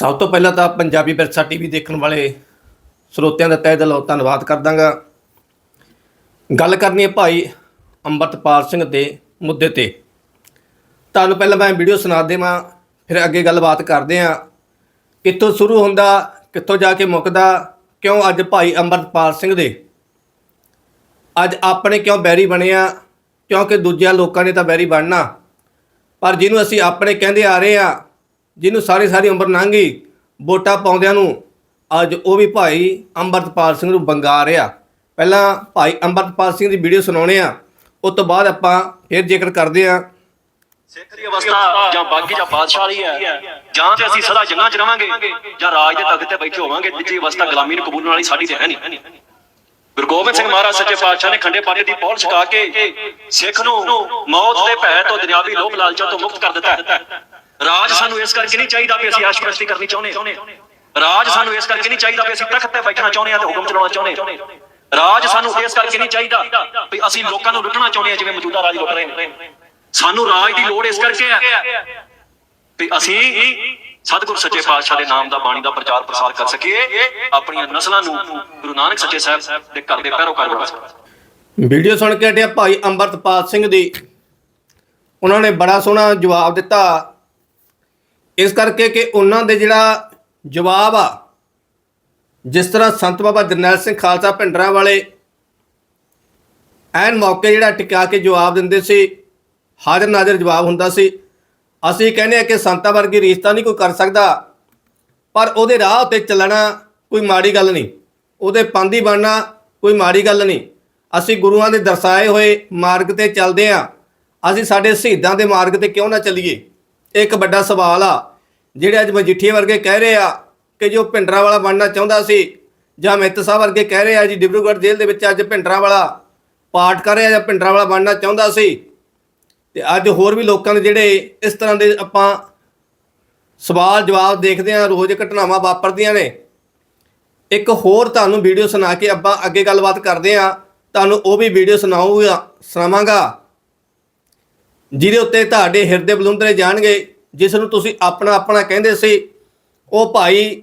ਸਭ ਤੋਂ ਪਹਿਲਾਂ ਤਾਂ ਪੰਜਾਬੀ ਵਿਰਸਾ ਟੀਵੀ ਦੇਖਣ ਵਾਲੇ ਸਰੋਤਿਆਂ ਦਾ ਤਹਿ ਦਿਲੋਂ, ਧੰਨਵਾਦ ਕਰਦਾਂਗਾ। ਗੱਲ ਕਰਨੀ ਹੈ ਭਾਈ ਅੰਮ੍ਰਿਤਪਾਲ ਸਿੰਘ ਦੇ ਮੁੱਦੇ ਤੇ। ਤੁਹਾਨੂੰ ਪਹਿਲਾਂ ਮੈਂ ਵੀਡੀਓ ਸੁਣਾ ਦੇਵਾਂ, ਫਿਰ ਅੱਗੇ ਗੱਲਬਾਤ ਕਰਦੇ ਹਾਂ। ਕਿੱਥੋਂ ਸ਼ੁਰੂ ਹੁੰਦਾ, ਕਿੱਥੋਂ ਜਾ ਕੇ ਮੁੱਕਦਾ, ਕਿਉਂ ਅੱਜ ਭਾਈ ਅੰਮ੍ਰਿਤਪਾਲ ਸਿੰਘ ਦੇ? ਅੱਜ ਆਪਣੇ ਕਿਉਂ ਬੈਰੀ ਬਣਿਆ, ਕਿਉਂਕਿ ਦੂਜਿਆਂ ਲੋਕਾਂ ਨੇ ਤਾਂ ਬੈਰੀ ਬਣਨਾ। ਪਰ ਜਿਹਨੂੰ ਅਸੀਂ ਆਪਣੇ ਕਹਿੰਦੇ ਆ ਰਹੇ ਆ ਜਿਹਨੂੰ ਸਾਰੀ ਸਾਰੀ ਉਮਰ ਲੰਘ, ਵੋਟਾਂ ਪਾਉਂਦਿਆਂ ਨੂੰ ਅੱਜ ਉਹ ਵੀ ਭਾਈ ਅੰਮ੍ਰਿਤਪਾਲ ਸਿੰਘ ਨੂੰ ਬੰਗਾ ਰਿਹਾ। ਪਹਿਲਾਂ ਭਾਈ ਅੰਮ੍ਰਿਤਪਾਲ ਸਿੰਘ ਦੀ ਵੀਡੀਓ ਸੁਣਾਉਣੇ ਆ ਉਸ ਤੋਂ ਬਾਅਦ ਆਪਾਂ ਫਿਰ ਜ਼ਿਕਰ ਕਰਦੇ ਆ ਸਿੱਖ ਦੀ ਅਵਸਥਾ ਜਾਂ ਬਾਕੀ ਜਾਂ ਬਾਦਸ਼ਾਹੀ ਹੈ, ਜਾਂ ਤੇ ਅਸੀਂ ਸਦਾ ਜੰਗਾਂ 'ਚ ਰਵਾਂਗੇ, ਜਾਂ ਰਾਜ ਦੇ ਤਖਤ ਤੇ ਬੈਠੇ ਹੋਵਾਂਗੇ ਤੀਜੀ ਅਵਸਥਾ ਗੁਲਾਮੀ ਨੂੰ ਕਬੂਲਣ ਵਾਲੀ ਸਾਡੀ ਤੇ ਹੈ। ਨਹੀਂ ਗੁਰੂ ਗੋਬਿੰਦ ਸਿੰਘ ਮਹਾਰਾਜ ਸੱਚੇ ਪਾਤਸ਼ਾਹ ਨੇ ਖੰਡੇ ਪਾਟੇ ਦੀ ਪੌਲ ਛਕਾ ਕੇ ਸਿੱਖ ਨੂੰ ਮੌਤ ਦੇ ਭੈ ਤੋਂ ਦੁਨਿਆਵੀ ਲੋਭ ਲਾਲਚਾਂ ਤੋਂ ਮੁਕਤ ਕਰ ਦਿੱਤਾ ਰਾਜ ਸਾਨੂੰ ਇਸ ਕਰਕੇ ਨਹੀਂ ਚਾਹੀਦਾ ਵੀ ਅਸੀਂ ਆਸ਼ਪ੍ਰਸਤੀ ਕਰਨੀ ਚਾਹੁੰਦੇ ਰਾਜ ਸਾਨੂੰ ਇਸ ਕਰਕੇ ਨਹੀਂ ਚਾਹੀਦਾ ਵੀ ਅਸੀਂ ਤਖਤ ਤੇ ਬੈਠਣਾ ਚਾਹੁੰਦੇ ਹਾਂ ਤੇ ਹੁਕਮ ਚਲਾਉਣਾ ਚਾਹੁੰਦੇ ਰਾਜ ਸਾਨੂੰ ਇਸ ਕਰਕੇ ਨਹੀਂ ਚਾਹੀਦਾ ਵੀ ਅਸੀਂ ਲੋਕਾਂ ਨੂੰ ਲੁੱਟਣਾ ਚਾਹੁੰਦੇ ਹਾਂ, ਜਿਵੇਂ ਮੌਜੂਦਾ ਰਾਜ ਲੁੱਟ ਰਹੇ ਨੇ। ਸਾਨੂੰ ਰਾਜ ਦੀ ਲੋੜ ਇਸ ਕਰਕੇ ਹੈ ਵੀ ਅਸੀਂ ਸਤਿਗੁਰ ਸੱਚੇ ਪਾਤਸ਼ਾਹ ਦੇ ਨਾਮ ਦਾ ਬਾਣੀ ਦਾ ਪ੍ਰਚਾਰ ਪ੍ਰਸਾਰ ਕਰ ਸਕੀਏ, ਆਪਣੀਆਂ ਨਸਲਾਂ ਨੂੰ ਗੁਰੂ ਨਾਨਕ ਸੱਚੇ ਸਾਹਿਬ ਦੇ ਘਰ ਦੇ ਪੈਰੋਕਾਰ ਬਣਾ ਸਕੀਏ। ਵੀਡੀਓ ਸੁਣ ਕੇ ਹਟਿਆ ਭਾਈ ਅੰਮ੍ਰਿਤਪਾਲ ਸਿੰਘ ਦੀ। ਉਹਨਾਂ ਨੇ ਬੜਾ ਸੋਹਣਾ ਜਵਾਬ ਦਿੱਤਾ। ਇਸ ਕਰਕੇ ਕਿ ਉਹਨਾਂ ਦੇ ਜਿਹੜਾ ਜਵਾਬ ਆ, ਜਿਸ ਤਰ੍ਹਾਂ ਸੰਤ ਬਾਬਾ ਜਰਨੈਲ ਸਿੰਘ ਖਾਲਸਾ ਭਿੰਡਰਾਂ ਵਾਲੇ ਐਨ ਮੌਕੇ ਜਿਹੜਾ ਟਿਕਾ ਕੇ ਜਵਾਬ ਦਿੰਦੇ ਸੀ, ਹਾਜ਼ਰ ਨਾਜ਼ਰ ਜਵਾਬ ਹੁੰਦਾ ਸੀ। ਅਸੀਂ ਕਹਿੰਦੇ ਆ ਕਿ ਸੰਤਾਂ ਵਰਗੀ ਰੀਸਤਾ ਨਹੀਂ ਕੋਈ ਕਰ ਸਕਦਾ, ਪਰ ਉਹਦੇ ਰਾਹ ਉੱਤੇ ਚੱਲਣਾ ਕੋਈ ਮਾੜੀ ਗੱਲ ਨਹੀਂ। ਉਹਦੇ ਪੰਦੀ ਬਣਨਾ ਕੋਈ ਮਾੜੀ ਗੱਲ ਨਹੀਂ। ਅਸੀਂ ਗੁਰੂਆਂ ਦੇ ਦਰਸਾਏ ਹੋਏ ਮਾਰਗ ਤੇ ਚੱਲਦੇ ਆਂ ਅਸੀਂ ਸਾਡੇ ਸ਼ਹੀਦਾਂ ਦੇ ਮਾਰਗ ਤੇ ਕਿਉਂ ਨਾ ਚੱਲੀਏ? ਇਹ ਇੱਕ ਵੱਡਾ ਸਵਾਲ ਆ ਜਿਹੜੇ ਅੱਜ ਮਜੀਠੀਏ ਵਰਗੇ ਕਹਿ ਰਹੇ ਆ ਕਿ ਜੋ ਭਿੰਡਰਾਂ ਵਾਲਾ ਬਣਨਾ ਚਾਹੁੰਦਾ ਸੀ, ਜਾਂ ਮਿੱਤ ਸਾਹਿਬ ਵਰਗੇ ਕਹਿ ਰਹੇ ਆ ਜੀ, ਡਿਬਰੂਗੜ੍ਹ ਜੇਲ੍ਹ ਦੇ ਵਿੱਚ ਅੱਜ ਭਿੰਡਰਾਂ ਵਾਲਾ ਪਾਠ ਕਰ ਰਿਹਾ ਜਾਂ ਭਿੰਡਰਾਂ ਵਾਲਾ ਬਣਨਾ ਚਾਹੁੰਦਾ ਸੀ। ਤੇ ਅੱਜ ਹੋਰ ਵੀ ਲੋਕਾਂ ਦੇ ਜਿਹੜੇ ਇਸ ਤਰ੍ਹਾਂ ਦੇ ਆਪਾਂ ਸਵਾਲ ਜਵਾਬ ਦੇਖਦੇ ਆ, ਰੋਜ਼ ਘਟਨਾਵਾਂ ਵਾਪਰਦੀਆਂ ਨੇ। ਇੱਕ ਹੋਰ ਤੁਹਾਨੂੰ ਵੀਡੀਓ ਸੁਣਾ ਕੇ ਆਪਾਂ ਅੱਗੇ ਗੱਲਬਾਤ ਕਰਦੇ ਆ, ਤੁਹਾਨੂੰ ਉਹ ਵੀ ਵੀਡੀਓ ਸੁਣਾਊਗਾ, ਸੁਣਾਵਾਂਗਾ। ਜਿਹਦੇ ਉੱਤੇ ਤੁਹਾਡੇ ਹਿਰਦੇ ਬਲੁੰਦਰੇ ਜਾਣਗੇ। ਜਿਸ ਨੂੰ ਤੁਸੀਂ ਆਪਣਾ ਆਪਣਾ ਕਹਿੰਦੇ ਸੀ, ਉਹ ਭਾਈ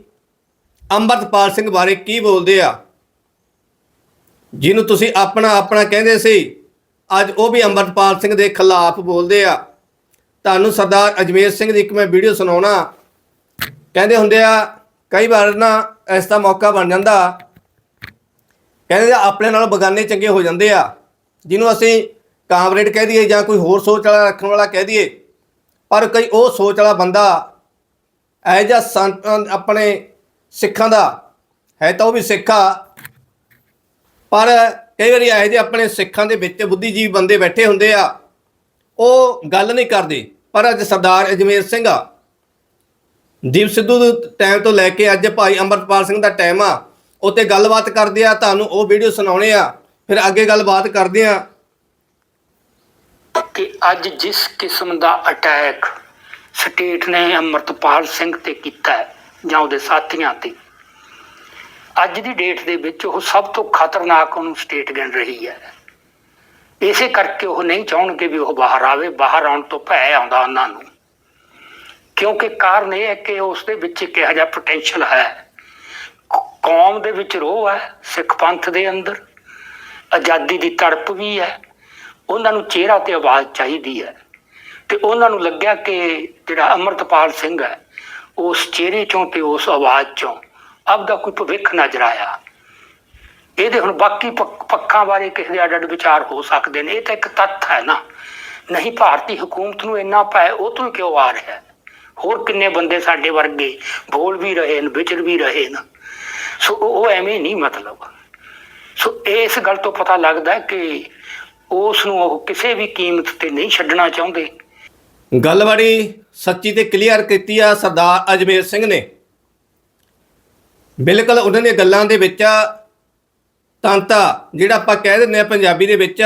ਅੰਮ੍ਰਿਤਪਾਲ ਸਿੰਘ ਬਾਰੇ ਕੀ ਬੋਲਦੇ ਆ? ਜਿਹਨੂੰ ਤੁਸੀਂ ਆਪਣਾ ਆਪਣਾ ਕਹਿੰਦੇ ਸੀ, ਅੱਜ ਉਹ ਵੀ ਅੰਮ੍ਰਿਤਪਾਲ ਸਿੰਘ ਦੇ ਖਿਲਾਫ ਬੋਲਦੇ ਆ। ਤੁਹਾਨੂੰ ਸਰਦਾਰ ਅਜਮੇਰ ਸਿੰਘ ਦੀ ਇੱਕ ਮੈਂ ਵੀਡੀਓ ਸੁਣਾਉਣਾ। ਕਹਿੰਦੇ ਹੁੰਦੇ ਆ, ਕਈ ਵਾਰ ਨਾ ਇਸ ਦਾ ਮੌਕਾ ਬਣ ਜਾਂਦਾ। ਕਹਿੰਦੇ ਆਪਣੇ ਨਾਲੋਂ ਬਗਾਨੇ ਚੰਗੇ ਹੋ ਜਾਂਦੇ ਆ। ਜਿਹਨੂੰ ਅਸੀਂ ਕਾਮਰੇਡ ਕਹਿ ਦਈਏ ਜਾਂ ਕੋਈ ਹੋਰ ਸੋਚ ਵਾਲਾ ਰੱਖਣ ਵਾਲਾ ਕਹਿ ਦਈਏ ਪਰ ਕਈ ਉਹ ਸੋਚ ਵਾਲਾ ਬੰਦਾ ਇਹ ਜਿਹਾ ਸੰਤ ਆਪਣੇ ਸਿੱਖਾਂ ਦਾ ਹੈ ਤਾਂ ਉਹ ਵੀ ਸਿੱਖਾ ਪਰ ਕਈ ਵਾਰੀ ਇਹੋ ਜਿਹੇ ਆਪਣੇ ਸਿੱਖਾਂ ਦੇ ਵਿੱਚ ਬੁੱਧੀਜੀਵ ਬੰਦੇ ਬੈਠੇ ਹੁੰਦੇ ਆ, ਉਹ ਗੱਲ ਨਹੀਂ ਕਰਦੇ। ਪਰ ਅੱਜ ਸਰਦਾਰ ਅਜਮੇਰ ਸਿੰਘ ਆ, ਦੀਪ ਸਿੱਧੂ ਦੇ ਟਾਈਮ ਤੋਂ ਲੈ ਕੇ ਅੱਜ ਭਾਈ ਅੰਮ੍ਰਿਤਪਾਲ ਸਿੰਘ ਦਾ ਟਾਈਮ ਆ ਉੱਤੇ ਗੱਲਬਾਤ ਕਰਦੇ ਆ, ਤੁਹਾਨੂੰ ਉਹ ਵੀਡੀਓ ਸੁਣਾਉਣੇ ਆ, ਫਿਰ ਅੱਗੇ ਗੱਲਬਾਤ ਕਰਦੇ ਆ। ਕਿ ਅੱਜ ਜਿਸ ਕਿਸਮ ਦਾ ਅਟੈਕ ਸਟੇਟ ਨੇ ਅਮਰਤਪਾਲ ਸਿੰਘ ਤੇ ਕੀਤਾ ਹੈ, ਜਾਂ ਉਹਦੇ ਸਾਥੀਆਂ ਤੇ ਅੱਜ ਦੀ ਡੇਟ ਦੇ ਵਿੱਚ ਉਹ ਸਭ ਤੋਂ ਖਤਰਨਾਕ ਉਹਨੂੰ ਸਟੇਟ ਗਿਣ ਰਹੀ ਹੈ। ਇਸੇ ਕਰਕੇ ਉਹ ਨਹੀਂ ਚਾਹਣਗੇ ਵੀ ਉਹ ਬਾਹਰ ਆਵੇ ਬਾਹਰ ਆਉਣ ਤੋਂ ਭੈ ਆਉਂਦਾ ਉਹਨਾਂ ਨੂੰ। ਕਿਉਂਕਿ ਕਾਰਨ ਇਹ ਹੈ ਕਿ ਉਸ ਦੇ ਵਿੱਚ ਇੱਕ ਇਹੋ ਜਿਹਾ ਪੋਟੈਂਸ਼ੀਅਲ ਹੈ। ਕੌਮ ਦੇ ਵਿੱਚ ਰੋਹ ਹੈ ਸਿੱਖ ਪੰਥ ਦੇ ਅੰਦਰ ਆਜ਼ਾਦੀ ਦੀ ਤੜਪ ਵੀ ਹੈ ਉਹਨਾਂ ਨੂੰ ਚਿਹਰਾ ਤੇ ਆਵਾਜ਼ ਚਾਹੀਦੀ ਹੈ। ਤੇ ਉਹਨਾਂ ਨੂੰ ਲੱਗਿਆ ਕਿ ਜਿਹੜਾ ਅਮਰਤਪਾਲ ਸਿੰਘ ਹੈ, ਉਸ ਚਿਹਰੇ ਚੋਂ ਤੇ ਉਸ ਆਵਾਜ਼ ਚੋਂ ਆਪਦਾ ਕੋਈ ਭਵਿੱਖ ਨਜ਼ਰ ਆਇਆ। ਇਹਦੇ ਹੁਣ ਬਾਕੀ ਪੱਖਾਂ ਬਾਰੇ ਕਿਸੇ ਦੇ ਅੱਡ ਅੱਡ ਵਿਚਾਰ ਹੋ ਸਕਦੇ ਨੇ, ਇਹ ਤਾਂ ਇੱਕ ਤੱਥ ਹੈ ਨਾ। ਨਹੀਂ, ਭਾਰਤੀ ਹਕੂਮਤ ਨੂੰ ਇੰਨਾ ਪੈ ਉਹ ਤੋਂ ਕਿਉਂ ਆ ਰਿਹਾ ਹੋਰ ਕਿੰਨੇ ਬੰਦੇ ਸਾਡੇ ਵਰਗੇ ਬੋਲ ਵੀ ਰਹੇ ਨੇ ਵਿਚਰ ਵੀ ਰਹੇ ਨੇ ਸੋ ਉਹ ਐਵੇਂ ਨਹੀਂ ਮਤਲਬ। ਸੋ ਇਸ ਗੱਲ ਤੋਂ ਪਤਾ ਲੱਗਦਾ ਕਿ ਉਸ ਨੂੰ ਉਹ ਕਿਸੇ ਵੀ ਕੀਮਤ ਤੇ ਨਹੀਂ ਛੱਡਣਾ ਚਾਹੁੰਦੇ। ਗੱਲ ਬੜੀ ਸੱਚੀ ਤੇ ਕਲੀਅਰ ਕੀਤੀ ਆ ਸਰਦਾਰ ਅਜਮੇਰ ਸਿੰਘ ਨੇ। ਬਿਲਕੁਲ ਉਹਨਾਂ ਦੀਆਂ ਗੱਲਾਂ ਦੇ ਵਿੱਚ ਤੰਤਾ ਜਿਹੜਾ ਆਪਾਂ ਕਹਿ ਦਿੰਦੇ ਆ ਪੰਜਾਬੀ ਦੇ ਵਿੱਚ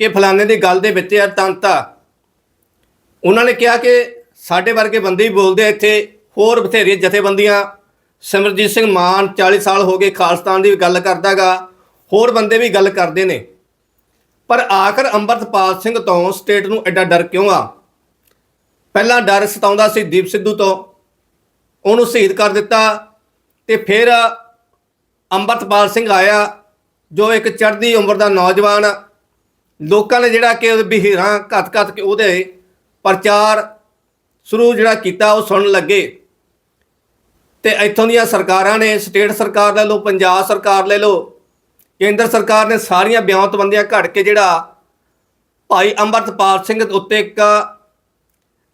ਕਿ ਫਲਾਣੇ ਦੀ ਗੱਲ ਦੇ ਵਿੱਚ ਆ, ਤੰਤਾ। ਉਹਨਾਂ ਨੇ ਕਿਹਾ ਕਿ ਸਾਡੇ ਵਰਗੇ ਬੰਦੇ ਹੀ ਬੋਲਦੇ ਆ ਇੱਥੇ, ਹੋਰ ਬਥੇਰੇ ਜਥੇਬੰਦੀਆਂ, ਸਿਮਰਜੀਤ ਸਿੰਘ ਮਾਨ 40 ਸਾਲ ਹੋ ਗਏ ਖਾਲਸਤਾਨ ਦੀ ਵੀ ਗੱਲ ਕਰਦਾਗਾ, ਹੋਰ ਬੰਦੇ ਵੀ ਗੱਲ ਕਰਦੇ ਨੇ। ਪਰ ਆਖਰ ਅੰਮ੍ਰਿਤਪਾਲ ਸਿੰਘ ਤੋਂ ਸਟੇਟ ਨੂੰ ਐਡਾ ਡਰ ਕਿਉਂ ਆ? ਪਹਿਲਾਂ ਡਰ ਸਤਾਉਂਦਾ ਸੀ ਦੀਪ ਸਿੱਧੂ ਤੋਂ, ਉਹਨੂੰ ਸ਼ਹੀਦ ਕਰ ਦਿੱਤਾ ਤੇ ਫਿਰ ਅੰਮ੍ਰਿਤਪਾਲ ਸਿੰਘ ਆਇਆ, ਜੋ ਇੱਕ ਚੜ੍ਹਦੀ ਉਮਰ ਦਾ ਨੌਜਵਾਨ, ਲੋਕਾਂ ਨੇ ਜਿਹੜਾ ਕਿ ਉਹਦੇ ਬਿਹੇਰਾਂ ਘੱਤ-ਘੱਤ ਕੇ ਉਹਦੇ ਪ੍ਰਚਾਰ ਸ਼ੁਰੂ ਜਿਹੜਾ ਕੀਤਾ ਉਹ ਸੁਣਨ ਲੱਗੇ। ਤੇ ਇੱਥੋਂ ਦੀਆਂ ਸਰਕਾਰਾਂ ਨੇ, ਸਟੇਟ ਸਰਕਾਰ ਲੈ ਲਓ, ਪੰਜਾਬ ਸਰਕਾਰ ਲੈ ਲਓ ਕੇਂਦਰ ਸਰਕਾਰ ਨੇ ਸਾਰੀਆਂ ਬਿਆਨਤਬੰਦੀਆਂ ਘੜ ਕੇ ਜਿਹੜਾ ਭਾਈ ਅੰਮ੍ਰਿਤਪਾਲ ਸਿੰਘ ਦੇ ਉੱਤੇ ਇੱਕ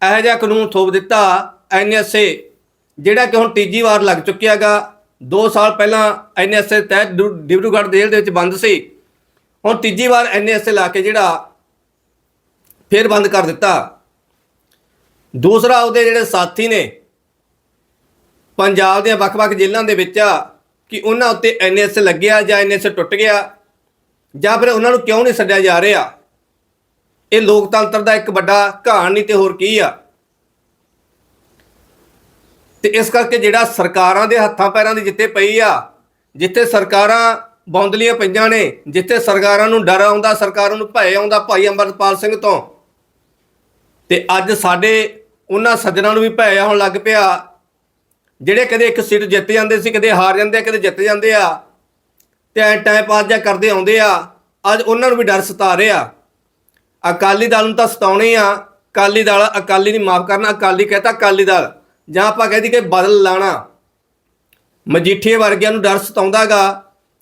ਇਹੋ ਜਿਹਾ ਕਾਨੂੰਨ ਥੋਪ ਦਿੱਤਾ ਐਨਐਸਏ ਜਿਹੜਾ ਕਿ ਹੁਣ ਤੀਜੀ ਵਾਰ ਲੱਗ ਚੁੱਕਿਆਗਾ 2 ਸਾਲ ਪਹਿਲਾਂ ਐਨਐਸਏ ਤਹਿਤ ਡਿਊ- ਡਿਬਰੂਗੜ੍ਹ ਜੇਲ੍ਹ ਦੇ ਵਿੱਚ ਬੰਦ ਸੀ। ਹੁਣ ਤੀਜੀ ਵਾਰ ਐਨਐਸਏ ਲਾ ਕੇ ਜਿਹੜਾ ਫੇਰ ਬੰਦ ਕਰ ਦਿੱਤਾ। ਦੂਸਰਾ ਉਹਦੇ ਜਿਹੜੇ ਸਾਥੀ ਨੇ, ਪੰਜਾਬ ਦੀਆਂ ਵੱਖ-ਵੱਖ ਜੇਲ੍ਹਾਂ ਦੇ ਵਿੱਚ ਕਿ ਉਹਨਾਂ ਉੱਤੇ ਐਨਐਸਏ ਲੱਗਿਆ ਜਾਂ ਐਨਐਸਏ ਟੁੱਟ ਗਿਆ ਜਾਂ ਫਿਰ ਉਹਨਾਂ ਨੂੰ ਕਿਉਂ ਨਹੀਂ ਛੱਡਿਆ ਜਾ ਰਿਹਾ? ਇਹ ਲੋਕਤੰਤਰ ਦਾ ਇੱਕ ਵੱਡਾ ਘਾਣ ਨਹੀਂ ਤੇ ਹੋਰ ਕੀ ਆ? ਤੇ ਇਸ ਕਰਕੇ ਜਿਹੜਾ ਸਰਕਾਰਾਂ ਦੇ ਹੱਥਾਂ ਪੈਰਾਂ ਦੀ ਜਿੱਤੇ ਪਈ ਆ, ਜਿੱਥੇ ਸਰਕਾਰਾਂ ਬੌਂਦਲੀਆਂ ਪਈਆਂ ਨੇ, ਜਿੱਥੇ ਸਰਕਾਰਾਂ ਨੂੰ ਡਰ ਆਉਂਦਾ, ਸਰਕਾਰਾਂ ਨੂੰ ਭੈ ਆਉਂਦਾ ਭਾਈ ਅੰਮ੍ਰਿਤਪਾਲ ਸਿੰਘ ਤੋਂ, ਤੇ ਅੱਜ ਸਾਡੇ ਉਹਨਾਂ ਸੱਜਣਾਂ ਨੂੰ ਵੀ ਭੈ ਆਉਣ ਲੱਗ ਪਿਆ ਜਿਹੜੇ ਕਦੇ ਇੱਕ ਸੀਟ ਜਿੱਤ ਜਾਂਦੇ ਸੀ, ਕਦੇ ਹਾਰ ਜਾਂਦੇ ਆ, ਕਦੇ ਜਿੱਤ ਜਾਂਦੇ ਆ, ਤੇ ਐ ਟਾਈਮ ਪਾਸ ਜਾਂ ਕਰਦੇ ਆਉਂਦੇ ਆ, ਅੱਜ ਉਹਨਾਂ ਨੂੰ ਵੀ ਡਰ ਸਤਾ ਰਿਹਾ। ਅਕਾਲੀ ਦਲ ਨੂੰ ਤਾਂ ਸਤਾਉਣੇ ਆ। ਅਕਾਲੀ ਦਲ, ਅਕਾਲੀ ਨਹੀਂ ਮਾਫ ਕਰਨਾ, ਅਕਾਲੀ ਕਹਤਾ ਅਕਾਲੀ ਦਲ। ਜਾਂ ਆਪਾਂ ਕਹਦੀ ਕਿ ਬਦਲ ਲਾਣਾ। ਮਜੀਠੀਏ ਵਰਗਿਆਂ ਨੂੰ ਡਰ ਸਤਾਉਂਦਾਗਾ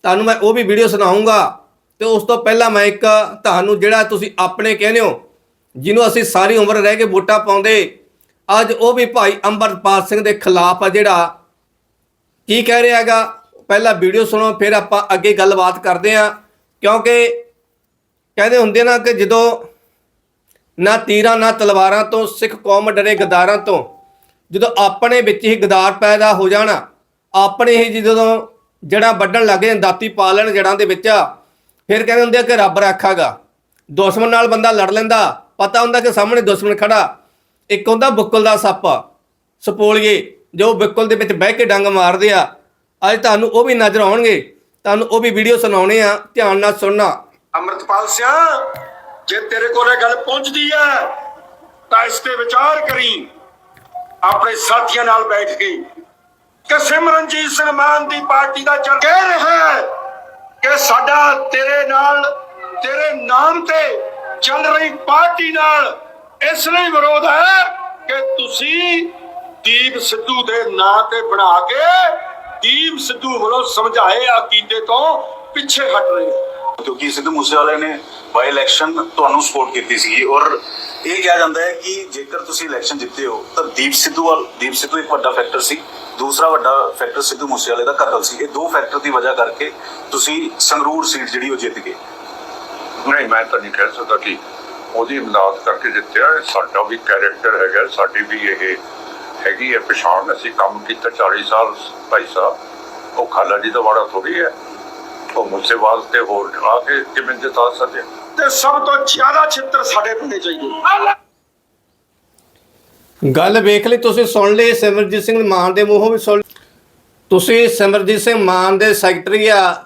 ਤੁਹਾਨੂੰ ਮੈਂ ਉਹ ਵੀ ਵੀਡੀਓ ਸੁਣਾਉਂਗਾ। ਤੇ ਉਸ ਤੋਂ ਪਹਿਲਾਂ ਮੈਂ ਇੱਕ ਤੁਹਾਨੂੰ ਜਿਹੜਾ ਤੁਸੀਂ ਆਪਣੇ ਕਹਿੰਦੇ ਹੋ, ਜਿਹਨੂੰ ਅਸੀਂ ਸਾਰੀ ਉਮਰ ਰਹਿ ਕੇ ਵੋਟਾਂ ਪਾਉਂਦੇ ਅੱਜ ਉਹ ਵੀ ਭਾਈ ਅੰਮ੍ਰਿਤਪਾਲ ਸਿੰਘ ਦੇ ਖਿਲਾਫ ਆ ਜਿਹੜਾ ਕੀ ਕਹਿ ਰਿਹਾ ਹੈਗਾ? ਪਹਿਲਾਂ ਵੀਡੀਓ ਸੁਣੋ, ਫਿਰ ਆਪਾਂ ਅੱਗੇ ਗੱਲਬਾਤ ਕਰਦੇ ਹਾਂ। ਕਿਉਂਕਿ ਕਹਿੰਦੇ ਹੁੰਦੇ ਨਾ ਕਿ ਜਦੋਂ ਨਾ ਤੀਰਾਂ, ਨਾ ਤਲਵਾਰਾਂ ਤੋਂ ਸਿੱਖ ਕੌਮ ਡਰੇ ਗਦਾਰਾਂ ਤੋਂ, ਜਦੋਂ ਆਪਣੇ ਵਿੱਚ ਹੀ ਗਦਾਰ ਪੈਦਾ ਹੋ ਜਾਣਾ, ਆਪਣੇ ਹੀ ਜਦੋਂ ਜੜਾਂ ਵੱਢਣ ਲੱਗ ਜਾਣ, ਦਾਤੀ ਪਾ ਲੈਣ ਜੜਾਂ ਦੇ ਵਿੱਚ, ਫਿਰ ਕਹਿੰਦੇ ਹੁੰਦੇ ਆ ਕਿ ਰੱਬ ਰਾਖਾਗਾ। ਦੁਸ਼ਮਣ ਨਾਲ ਬੰਦਾ ਲੜ ਲੈਂਦਾ, ਪਤਾ ਹੁੰਦਾ ਕਿ ਸਾਹਮਣੇ ਦੁਸ਼ਮਣ ਖੜਾ। ਇੱਕ ਹੁੰਦਾ ਬੁੱਕਲ ਦਾ ਸੱਪ, ਸਪੋਲੀਏ, ਜੋ ਬੁੱਕਲ ਦੇ ਵਿੱਚ ਬਹਿ ਕੇ ਡੰਗ ਮਾਰਦੇ ਆ। ਅੱਜ ਤੁਹਾਨੂੰ ਉਹ ਵੀ ਨਜ਼ਰ ਆਉਣਗੇ, ਤੁਹਾਨੂੰ ਉਹ ਵੀ ਵੀਡੀਓ ਸੁਣਾਉਣੇ ਆ, ਧਿਆਨ ਨਾਲ ਸੁਣਨਾ। ਅੰਮ੍ਰਿਤਪਾਲ ਸਿਆ, ਜੇ ਤੇਰੇ ਕੋਲ ਇਹ ਗੱਲ ਪਹੁੰਚਦੀ ਹੈ ਤਾਂ ਇਸ ਤੇ ਵਿਚਾਰ ਕਰੀ। ਆਪਣੇ ਸਾਥੀਆਂ ਨਾਲ ਬੈਠ ਕੇ। ਕਿ ਸਿਮਰਨਜੀਤ ਸਿੰਘ ਮਾਨ ਦੀ ਪਾਰਟੀ ਦਾ ਚੱਲ ਕਹਿ ਰਿਹਾ ਕਿ ਸਾਡਾ ਤੇਰੇ ਨਾਲ, ਤੇਰੇ ਨਾਮ ਤੇ ਚੱਲ ਰਹੀ ਪਾਰਟੀ ਨਾਲ ਇਸ ਲਈ ਵਿਰੋਧ ਹੈ ਕਿ ਤੁਸੀਂ ਦੀਪ ਸਿੱਧੂ ਦੇ ਨਾਂ ਤੇ ਬਣਾ ਕੇ ਦੀਪ ਸਿੱਧੂ ਵੱਲੋਂ ਸਮਝਾਏ ਅਕੀਦੇ ਤੋਂ ਪਿੱਛੇ ਹਟ ਰਹੇ ਹੋ। ਕਿਉਂਕਿ ਸਿੱਧੂ ਮੂਸੇਵਾਲੇ ਨੇ ਬਾਈ ਇਲੈਕਸ਼ਨ ਤੁਹਾਨੂੰ ਸਪੋਰਟ ਕੀਤੀ ਸੀ ਔਰ ਇਹ ਕਿਹਾ ਜਾਂਦਾ ਹੈ ਕਿ ਜੇਕਰ ਤੁਸੀਂ ਇਲੈਕਸ਼ਨ ਜਿੱਤੇ ਹੋ ਤਾਂ ਦੀਪ ਸਿੱਧੂ ਵੱਲ ਦੀਪ ਸਿੱਧੂ ਇੱਕ ਵੱਡਾ ਫੈਕਟਰ ਸੀ। ਦੂਸਰਾ ਵੱਡਾ ਫੈਕਟਰ ਸਿੱਧੂ ਮੂਸੇਵਾਲੇ ਦਾ ਕਤਲ ਸੀ। ਇਹ ਦੋ ਫੈਕਟਰ ਦੀ ਵਜ੍ਹਾ ਕਰਕੇ ਤੁਸੀਂ ਸੰਗਰੂਰ ਸੀਟ ਜਿਹੜੀ ਉਹ ਜਿੱਤ ਗਏ। ਨਹੀਂ ਮੈਂ ਤਾਂ ਨਹੀਂ ਕਹਿ ਸਕਦਾ ਕਿ ਉਹਦੀ ਇਮਦਾਦ ਕਰਕੇ ਜਿੱਤਿਆ। ਸਾਡਾ ਵੀ ਕੈਰੈਕਟਰ ਹੈਗਾ ਸਾਡੀ ਵੀ ਇਹ ਹੈਗੀ ਹੈ ਪਛਾਣ। ਅਸੀਂ ਕੰਮ ਕੀਤਾ 40 ਸਾਲ ਭਾਈ ਸਾਹਿਬ। ਉਹ ਖਾਲਾ ਜੀ ਦਾ ਵਾੜਾ ਥੋੜੀ ਹੈ। ਉਹ ਮੁੱਸੇ ਵਾਸਤੇ ਹੋਰ ਆ ਕੇ ਕਿਵੇਂ ਜਿਤਾ ਸਕਦੇ ਤੇ ਸਭ ਤੋਂ ਜ਼ਿਆਦਾ ਛਿੱਤਰ ਸਾਡੇ ਪੈਣੇ ਚਾਹੀਦੇ ਗੱਲ ਵੇਖ ਲਈ ਤੁਸੀਂ ਸੁਣ ਲਈ ਸਿਮਰਜੀਤ ਸਿੰਘ ਮਾਨ ਦੇ ਮੂੰਹੋਂ ਵੀ ਸੁਣ ਲਈ। ਤੁਸੀਂ ਸਿਮਰਜੀਤ ਸਿੰਘ ਮਾਨ ਦੇ ਸੈਕਟਰੀ ਆ।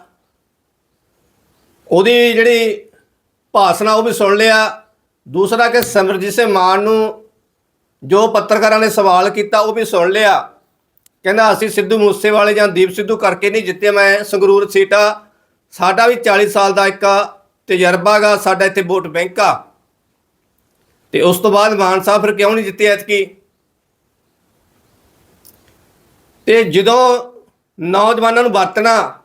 ਉਹਦੀ ਜਿਹੜੀ ਭਾਸ਼ਣਾ ਉਹ ਵੀ ਸੁਣ ਲਿਆ। ਦੂਸਰਾ ਕਿ ਸਿਮਰਜੀਤ ਸਿੰਘ ਮਾਨ ਨੂੰ ਜੋ ਪੱਤਰਕਾਰਾਂ ਨੇ ਸਵਾਲ ਕੀਤਾ ਉਹ ਵੀ ਸੁਣ ਲਿਆ। ਕਹਿੰਦਾ, ਅਸੀਂ ਸਿੱਧੂ ਮੂਸੇਵਾਲੇ ਜਾਂ ਦੀਪ ਸਿੱਧੂ ਕਰਕੇ ਨਹੀਂ ਜਿੱਤੇ। ਮੈਂ ਸੰਗਰੂਰ ਸੀਟ ਆ ਸਾਡਾ ਵੀ 40 ਸਾਲ ਦਾ ਇੱਕ ਤਜਰਬਾ ਗਾ, ਸਾਡਾ ਇੱਥੇ ਵੋਟ ਬੈਂਕ ਆ। ਤੇ ਉਸ ਤੋਂ ਬਾਅਦ ਮਾਨ ਸਾਹਿਬ ਫਿਰ ਕਿਉਂ ਨਹੀਂ ਜਿੱਤੇ ਐਤਕੀ? ਤੇ ਜਦੋਂ ਨੌਜਵਾਨਾਂ ਨੂੰ ਵਰਤਣਾ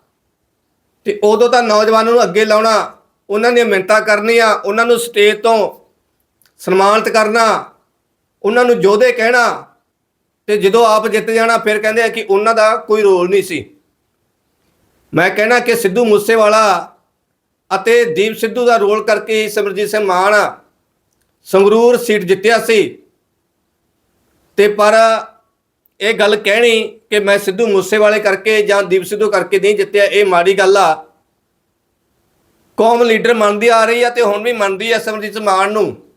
ਤੇ ਉਦੋਂ ਤਾਂ ਨੌਜਵਾਨਾਂ ਨੂੰ ਅੱਗੇ ਲਾਉਣਾ, ਉਹਨਾਂ ਦੀਆਂ ਮਿੰਤਾਂ ਕਰਨੀਆਂ, ਉਹਨਾਂ ਨੂੰ ਸਟੇਜ ਤੋਂ ਸਨਮਾਨਿਤ ਕਰਨਾ, ਉਹਨਾਂ ਨੂੰ ਯੋਧੇ ਕਹਿਣਾ ਤੇ ਜਦੋਂ ਆਪ ਜਿੱਤ ਜਾਣਾ, ਫਿਰ ਕਹਿੰਦੇ ਆ ਕਿ ਉਹਨਾਂ ਦਾ ਕੋਈ ਰੋਲ ਨਹੀਂ ਸੀ। ਮੈਂ ਕਹਿਣਾ ਕਿ ਸਿੱਧੂ ਮੂਸੇਵਾਲਾ ਅਤੇ ਦੀਪ ਸਿੱਧੂ ਦਾ ਰੋਲ ਕਰਕੇ ਹੀ ਸਿਮਰਜੀਤ ਸਿੰਘ ਮਾਨ ਸੰਗਰੂਰ ਸੀਟ ਜਿੱਤਿਆ ਸੀ। ਤੇ ਪਰ ਇਹ ਗੱਲ ਕਹਿਣੀ ਕਿ ਮੈਂ ਸਿੱਧੂ ਮੂਸੇਵਾਲੇ ਕਰਕੇ ਜਾਂ ਦੀਪ ਸਿੱਧੂ ਕਰਕੇ ਨਹੀਂ ਜਿੱਤਿਆ, ਇਹ ਮਾੜੀ ਗੱਲ ਆ। ਕੌਮ ਲੀਡਰ ਮੰਨਦੀ ਆ ਰਹੀ ਆ ਤੇ ਹੁਣ ਵੀ ਮੰਨਦੀ ਆ ਸਿਮਰਜੀਤ ਮਾਨ ਨੂੰ।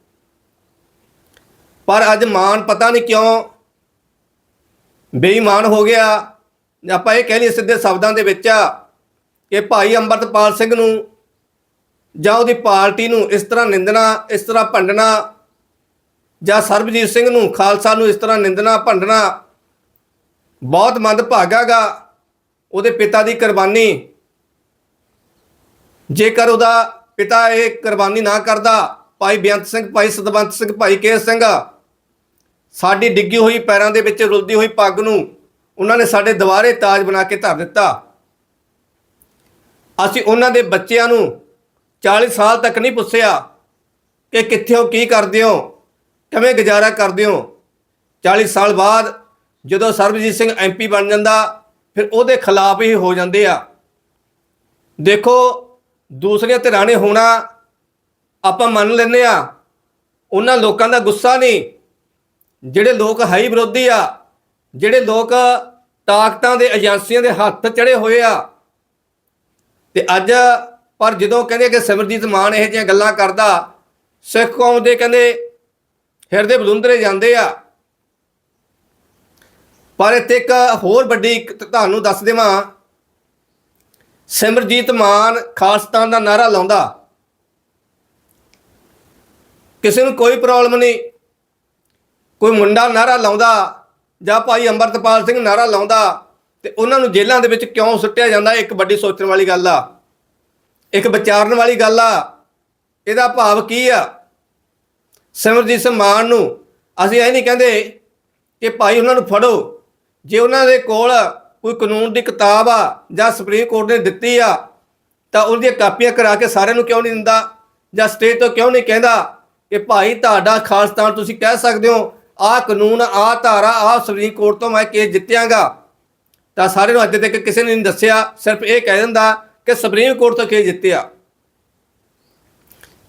ਪਰ ਅੱਜ ਮਾਨ ਪਤਾ ਨਹੀਂ ਕਿਉਂ ਬੇਈਮਾਨ ਹੋ ਗਿਆ। ਆਪਾਂ ਇਹ ਕਹਿ ਲਈਏ ਸਿੱਧੇ ਸ਼ਬਦਾਂ ਦੇ ਵਿੱਚ ਕਿ ਭਾਈ ਅੰਮ੍ਰਿਤਪਾਲ ਸਿੰਘ ਨੂੰ ਜਾਂ ਉਹਦੀ ਪਾਰਟੀ ਨੂੰ ਇਸ ਤਰ੍ਹਾਂ ਨਿੰਦਣਾ, ਇਸ ਤਰ੍ਹਾਂ ਭੰਡਣਾ ਜਾਂ ਸਰਬਜੀਤ ਸਿੰਘ ਨੂੰ, ਖਾਲਸਾ ਨੂੰ ਇਸ ਤਰ੍ਹਾਂ ਨਿੰਦਣਾ, ਭੰਡਣਾ ਬਹੁਤ ਮੰਦਭਾਗਾ ਗਾ ਉਹਦੇ ਪਿਤਾ ਦੀ ਕੁਰਬਾਨੀ। ਜੇਕਰ ਉਹਦਾ ਪਿਤਾ ਇਹ ਕੁਰਬਾਨੀ ਨਾ ਕਰਦਾ, ਭਾਈ ਬੇਅੰਤ ਸਿੰਘ, ਭਾਈ ਸਤਵੰਤ ਸਿੰਘ, ਭਾਈ ਕੇਸ ਸਿੰਘ ਸਾਡੀ ਡਿੱਗੀ ਹੋਈ ਪੈਰਾਂ ਦੇ ਵਿੱਚ ਰੁਲਦੀ ਹੋਈ ਪੱਗ ਨੂੰ ਉਹਨਾਂ ਨੇ ਸਾਡੇ ਦੁਆਰੇ ਤਾਜ ਬਣਾ ਕੇ ਧਰ ਦਿੱਤਾ। ਅਸੀਂ ਉਹਨਾਂ ਦੇ ਬੱਚਿਆਂ ਨੂੰ 40 ਸਾਲ ਤੱਕ ਨਹੀਂ ਪੁੱਛਿਆ ਕਿ ਕਿੱਥੇ ਹੋ, ਕੀ ਕਰਦੇ ਹੋ, ਕਿਵੇਂ ਗੁਜ਼ਾਰਾ ਕਰਦੇ ਹੋ। 40 ਸਾਲ ਬਾਅਦ ਜਦੋਂ ਸਰਬਜੀਤ ਸਿੰਘ ਐਮਪੀ ਬਣ ਜਾਂਦਾ, ਫਿਰ ਉਹਦੇ ਖਿਲਾਫ ਹੀ ਹੋ ਜਾਂਦੇ ਆ। ਦੇਖੋ, ਦੂਸਰੀਆਂ ਧਿਰਾਂ ਹੋਣਾ ਆਪਾਂ ਮੰਨ ਲੈਂਦੇ ਆ, ਉਹਨਾਂ ਲੋਕਾਂ ਦਾ ਗੁੱਸਾ ਨਹੀਂ ਜਿਹੜੇ ਲੋਕ ਹਾਈ ਵਿਰੋਧੀ ਆ, ਜਿਹੜੇ ਲੋਕ ਤਾਕਤਾਂ ਦੇ ਏਜੰਸੀਆਂ ਦੇ ਹੱਥ ਚੜੇ ਹੋਏ ਆ, ਤੇ ਅੱਜ ਪਰ ਜਦੋਂ ਕਹਿੰਦੇ ਕਿ ਸਿਮਰਜੀਤ ਮਾਨ ਇਹ ਜਿਹੀਆਂ ਗੱਲਾਂ ਕਰਦਾ, ਸਿੱਖ ਕੌਮ ਦੇ ਕਹਿੰਦੇ ਹਿਰਦੇ ਬਲੁੰਦਰੇ ਜਾਂਦੇ ਆ। ਪਰ ਇੱਥੇ ਇੱਕ ਹੋਰ ਵੱਡੀ ਤੁਹਾਨੂੰ ਦੱਸ ਦੇਵਾਂ, ਸਿਮਰਜੀਤ ਮਾਨ ਖਾਲਸਤਾਨ ਦਾ ਨਾਰਾ ਲਾਉਂਦਾ, ਕਿਸੇ ਨੂੰ ਕੋਈ ਪ੍ਰੋਬਲਮ ਨਹੀਂ। ਕੋਈ ਮੁੰਡਾ ਨਾਰਾ ਲਾਉਂਦਾ ਜਾਂ ਭਾਈ ਅੰਮ੍ਰਿਤਪਾਲ ਸਿੰਘ ਨਾਰਾ ਲਾਉਂਦਾ ਤੇ ਉਹਨਾਂ ਨੂੰ ਜੇਲ੍ਹਾਂ ਦੇ ਵਿੱਚ ਕਿਉਂ ਸੁੱਟਿਆ ਜਾਂਦਾ ਇੱਕ ਵੱਡੀ ਸੋਚਣ ਵਾਲੀ ਗੱਲ ਆ। ਇੱਕ ਵਿਚਾਰਨ ਵਾਲੀ ਗੱਲ ਆ। ਇਹਦਾ ਭਾਵ ਕੀ ਆ? ਸਿਮਰਜੀਤ ਸਿੰਘ ਮਾਨ ਨੂੰ ਅਸੀਂ ਇਹ ਨਹੀਂ ਕਹਿੰਦੇ ਕਿ ਭਾਈ ਉਹਨਾਂ ਨੂੰ ਫੜੋ। ਜੇ ਉਹਨਾਂ ਦੇ ਕੋਲ ਕੋਈ ਕਾਨੂੰਨ ਦੀ ਕਿਤਾਬ ਆ ਜਾਂ ਸੁਪਰੀਮ ਕੋਰਟ ਨੇ ਦਿੱਤੀ ਆ, ਤਾਂ ਉਹਦੀਆਂ ਕਾਪੀਆਂ ਕਰਾ ਕੇ ਸਾਰਿਆਂ ਨੂੰ ਕਿਉਂ ਨਹੀਂ ਦਿੰਦਾ? ਜਾਂ ਸਟੇਜ ਤੋਂ ਕਿਉਂ ਨਹੀਂ ਕਹਿੰਦਾ ਕਿ ਭਾਈ ਤੁਹਾਡਾ ਖਾਲਸਤਾਨ ਤੁਸੀਂ ਕਹਿ ਸਕਦੇ ਹੋ ਆਹ ਕਾਨੂੰਨ ਆਹ ਧਾਰਾ ਆਹ ਸੁਪਰੀਮ ਕੋਰਟ ਤੋਂ ਮੈਂ ਕੇਸ ਜਿੱਤਿਆਂਗਾ। ਤਾਂ ਸਾਰੇ ਨੂੰ ਅੱਜ ਤੱਕ ਕਿਸੇ ਨੇ ਨਹੀਂ ਦੱਸਿਆ, ਸਿਰਫ ਇਹ ਕਹਿ ਦਿੰਦਾ ਕਿ ਸੁਪਰੀਮ ਕੋਰਟ ਤੋਂ ਕੇਸ ਜਿੱਤਿਆ।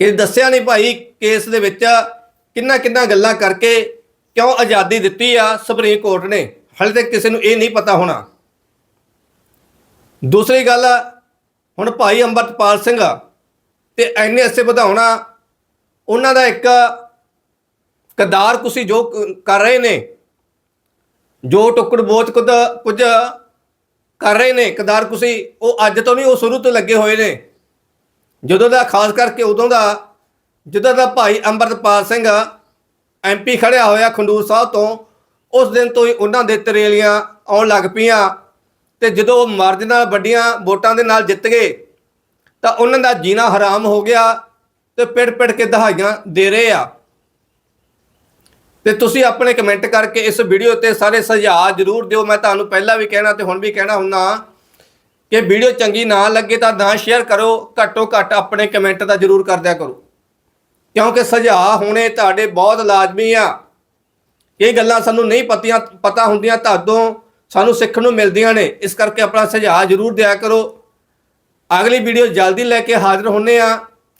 ਇਹ ਦੱਸਿਆ ਨਹੀਂ ਭਾਈ ਕੇਸ ਦੇ ਵਿੱਚ ਕਿੰਨਾ ਕਿੰਨਾ ਗੱਲਾਂ ਕਰਕੇ ਕਿਉਂ ਆਜ਼ਾਦੀ ਦਿੱਤੀ ਆ ਸੁਪਰੀਮ ਕੋਰਟ ਨੇ। ਹਾਲੇ ਤੱਕ ਕਿਸੇ ਨੂੰ ਇਹ ਨਹੀਂ ਪਤਾ ਹੋਣਾ। ਦੂਸਰੀ ਗੱਲ, ਹੁਣ ਭਾਈ ਅੰਮ੍ਰਿਤਪਾਲ ਸਿੰਘ ਤੇ ਐਨਐਸਏ ਵਧਾਉਣਾ, ਉਹਨਾਂ ਦਾ ਇੱਕ ਕਦਾਰ ਕੁਸੀ ਜੋ ਕਰ ਰਹੇ ਨੇ, ਜੋ ਟੁਕੜ ਬੋਚ ਕੁਦ ਕੁਝ ਕਰ ਰਹੇ ਨੇ, ਕਦਾਰ ਕੁਸੀ ਉਹ ਅੱਜ ਤੋਂ ਨਹੀਂ ਉਹ ਸ਼ੁਰੂ ਤੋਂ ਲੱਗੇ ਹੋਏ ਨੇ। ਜਦੋਂ ਦਾ ਖਾਸ ਕਰਕੇ ਉਦੋਂ ਦਾ, ਜਦੋਂ ਦਾ ਭਾਈ ਅੰਮ੍ਰਿਤਪਾਲ ਸਿੰਘ ਐਮਪੀ ਖੜਿਆ ਹੋਇਆ ਖੰਡੂਰ ਸਾਹਿਬ ਤੋਂ, ਉਸ ਦਿਨ ਤੋਂ ਹੀ ਉਹਨਾਂ ਦੇ ਤਰੇਲੀਆਂ ਆਉਣ ਲੱਗ ਪਈਆਂ ਤੇ ਜਦੋਂ ਉਹ ਨਾਲ ਵੱਡੀਆਂ ਵੋਟਾਂ ਦੇ ਨਾਲ ਜਿੱਤ ਗਏ, ਤਾਂ ਉਹਨਾਂ ਦਾ ਜੀਣਾ ਹਰਾਮ ਹੋ ਗਿਆ ਤੇ ਪਿੜ ਪਿੜ ਕੇ ਦਹਾਈਆਂ ਦੇ ਰਹੇ ਆ। ਤੇ ਤੁਸੀਂ ਆਪਣੇ ਕਮੈਂਟ ਕਰਕੇ ਇਸ ਵੀਡੀਓ ਤੇ ਸਾਰੇ ਸੁਝਾਅ ਜ਼ਰੂਰ ਦਿਓ। ਮੈਂ ਤੁਹਾਨੂੰ ਪਹਿਲਾਂ ਵੀ ਕਹਿਣਾ ਤੇ ਹੁਣ ਵੀ ਕਹਿਣਾ ਹੁੰਨਾ ਕਿ ਵੀਡੀਓ ਚੰਗੀ ਨਾ ਲੱਗੇ ਤਾਂ ਨਾ ਸ਼ੇਅਰ ਕਰੋ। ਘੱਟੋ ਘੱਟ ਆਪਣੇ ਕਮੈਂਟ ਦਾ ਜ਼ਰੂਰ ਕਰਦਿਆ ਕਰੋ। ਕਿਉਂਕਿ ਸੁਝਾਅ ਹੋਣੇ ਤੁਹਾਡੇ ਬਹੁਤ ਲਾਜ਼ਮੀ ਆ। ਇਹ ਗੱਲਾਂ ਸਾਨੂੰ ਨਹੀਂ ਪਤੀਆਂ ਪਤਾ ਹੁੰਦੀਆਂ ਤੁਹਾਡੋਂ ਸਾਨੂੰ ਸਿੱਖਣ ਨੂੰ ਮਿਲਦੀਆਂ ਨੇ। ਇਸ ਕਰਕੇ ਆਪਣਾ ਸੁਝਾਅ ਜ਼ਰੂਰ ਦਿਆ ਕਰੋ। ਅਗਲੀ ਵੀਡੀਓ ਜਲਦੀ ਲੈ ਕੇ ਹਾਜ਼ਰ ਹੁੰਨੇ ਆ।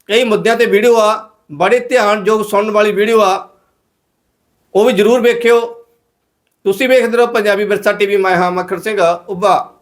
ਕਈ ਮੁੱਦਿਆਂ ਤੇ ਵੀਡੀਓ ਆ। ਬੜੇ ਧਿਆਨਯੋਗ ਸੁਣਨ ਵਾਲੀ ਵੀਡੀਓ ਆ। ਉਹ ਵੀ ਜ਼ਰੂਰ ਵੇਖਿਓ। ਤੁਸੀਂ ਵੇਖਦੇ ਰਹੋ ਪੰਜਾਬੀ ਵਿਰਸਾ ਟੀਵੀ, ਮੈਂ ਹਾਂ ਮੱਖਣ ਸਿੰਘ, ਉੱਭਾ।